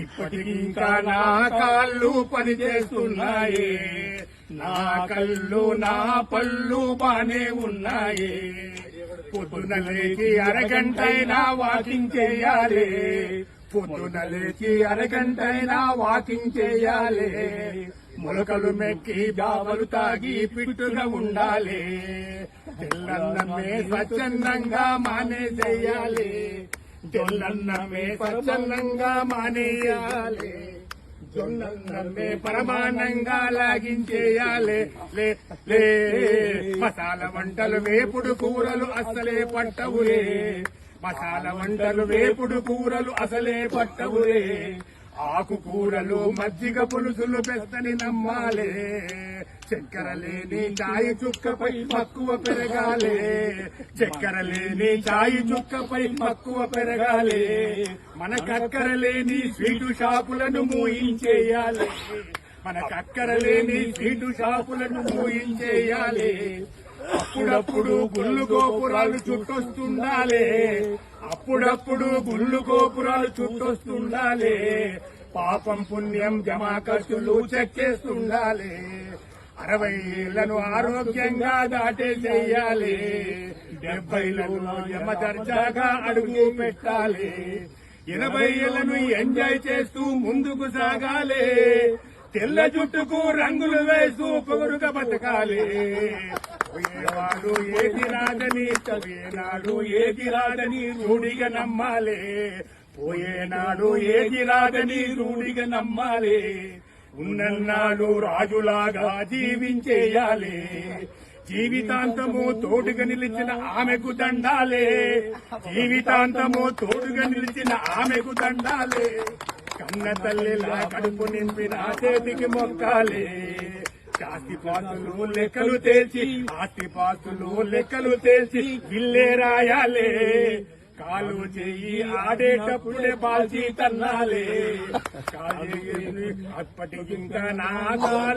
ఇప్పటికి ఇంకా నా కాళ్ళు పని చేస్తున్నాయి నా కళ్ళు నా పళ్ళు బానే ఉన్నాయి. పొద్దున లేచి అరగంటైనా వాకింగ్ చేయాలి. పొద్దున లేచి అరగంటైనా వాకింగ్ చేయాలి. మొలకలు మెక్కి బావలు తాగి పిట్టుగా ఉండాలి. తెల్లన్నమే స్వచ్ఛందంగా చెయ్యాలి జొన్నన్నమే స్వచ్ఛందంగా మానేయాలి. జొన్నన్నమే పరమానంగా లాగించేయాలి. లే లే. మసాల వంటలు వేపుడు కూరలు అసలే పట్టవులే. మసాల వంటలు వేపుడు కూరలు అసలే పట్టవులే. ఆకుకూరలు మజ్జిగ పులుసులు పెస్తని నమ్మాలే. చక్కెర లేని చాయి చుక్కపై మక్కువ పెరగాలే. చక్కెర లేని చాయి చుక్కపై మక్కువ పెరగాలే. మన కక్కర లేని స్వీటు షాపులను మూయించేయాలి. మన కక్కర లేని స్వీటు షాపులను మూయించేయాలి. అప్పుడప్పుడు గుళ్ళు గోపురాలు చుట్టొస్తుండాలే. అప్పుడప్పుడు గుళ్ళు గోపురాలు చుట్టొస్తుండాలే. పాపం పుణ్యం జమా ఖర్చులు చెక్కేస్తుండాలి. అరవై ఏళ్ళను ఆరోగ్యంగా దాటే చెయ్యాలి డెబ్బైలను యమ దర్జాగా అడుగు పెట్టాలి. ఎనభై ఏళ్ళను ఎంజాయ్ చేస్తూ ముందుకు సాగాలి. తెల్ల జుట్టుకు రంగులు వేసు పొగరుగా బతకాలి. పోయేవాడు ఏది రాదని చదివేనాడు ఏది రాదని రూఢిగా నమ్మాలి. పోయేనాడు ఏది రాదని రూఢిగా నమ్మాలి. ఉన్నన్నాడు రాజులాగా జీవించేయాలి. జీవితాంతము తోడుగా నిలిచిన ఆమెకు దండాలే. జీవితాంతము తోడుగా నిలిచిన ఆమెకు దండాలే. కన్న తల్లిలా కడుపు నింపిన చేతికి మొక్కాలే. ఆస్తిపాస్తులు లెక్కలు తేల్చి ఆస్తిపాస్తులు లెక్కలు తేల్చి విల్లే రాయాలే. కాలు చెయ్యి ఆడేటప్పుడే బాల్చి తన్నాలే. కాలు అప్పటికింకా నా